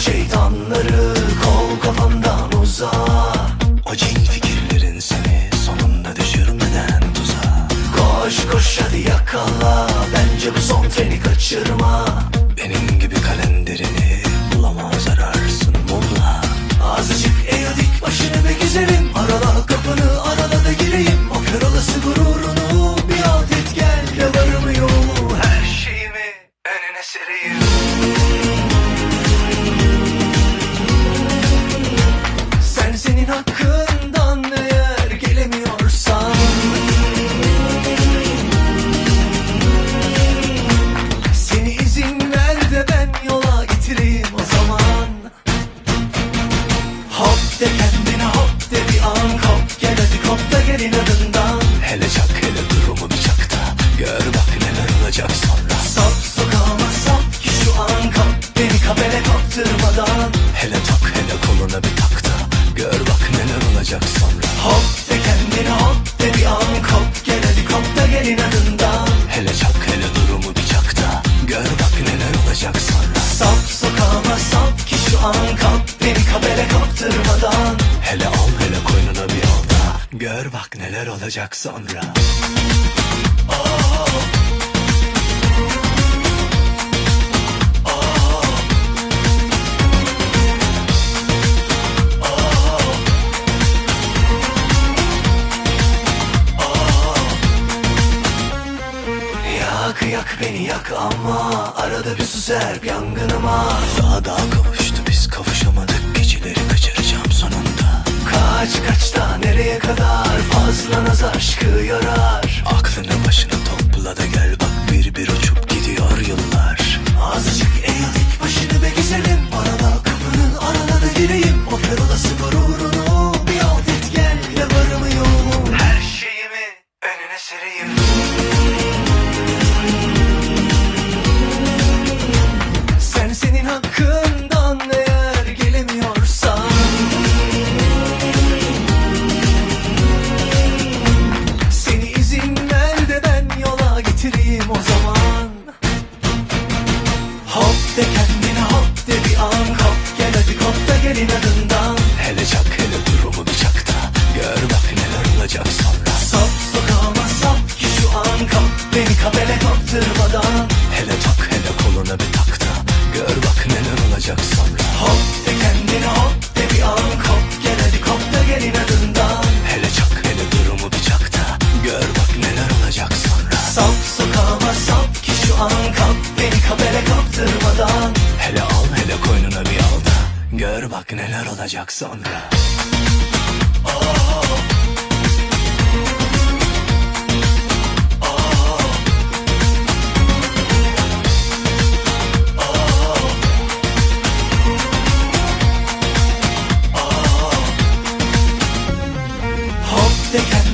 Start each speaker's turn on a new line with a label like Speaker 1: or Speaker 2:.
Speaker 1: şeytanları kol kafandan uza.
Speaker 2: O cin fikirlerin seni sonunda düşürmeden tuzağa
Speaker 1: Koş koş hadi yakala Bence bu son treni kaçırma de kendine hop de bir an kop. Gel hadi kop da gelin adından
Speaker 2: Hele çak hele durumu bir çak da. Gör bak neler olacak sonra.
Speaker 1: Sap sokağıma sap ki şu an kap. Beni kabele kaptırmadan.
Speaker 2: Hele tak hele koluna bir tak da. Gör bak neler olacak sonra.
Speaker 1: Hop de kendine hop de bir an kop. Gel hadi kop da gelin adından
Speaker 2: Hele çak hele durumu bir çak da. Gör bak neler olacak sonra.
Speaker 1: Sap sokağıma sap ki şu an kap. Beni kabele kaptırmadan
Speaker 2: neler olacak sonra?
Speaker 1: Yak yak beni yak ama Arada bir su serp yangınıma.
Speaker 2: Daha daha kavuştu biz kavuşamadık. Geceleri kaçıracağım sonunda.
Speaker 1: Kaç kaç da nereye kadar Fazla naz aşkı yarar
Speaker 2: Aklını başına topla da gel bak Bir bir uçup gidiyor yıllar.
Speaker 1: Azıcık eğildik başını be güzelim Arala kapını arala da gireyim. O kör olası gururunu bir alt et gel. De varımı yoğumu her şeyimi önüne sereyim Beni kabele kaptırmadan.
Speaker 2: Hele tak hele koluna bir tak da. Gör bak neler olacak sonra.
Speaker 1: Hop de kendine hop de bir an. Kop Gel hadi kop da gelin adından
Speaker 2: Hele çak hele durumu bir çak da. Gör bak neler olacak sonra.
Speaker 1: Sap sokağıma sap ki şu an. Kap Beni kabele kaptırmadan.
Speaker 2: Hele al hele koynuna bir al da. Gör bak neler olacak sonra.
Speaker 1: Hop de kendine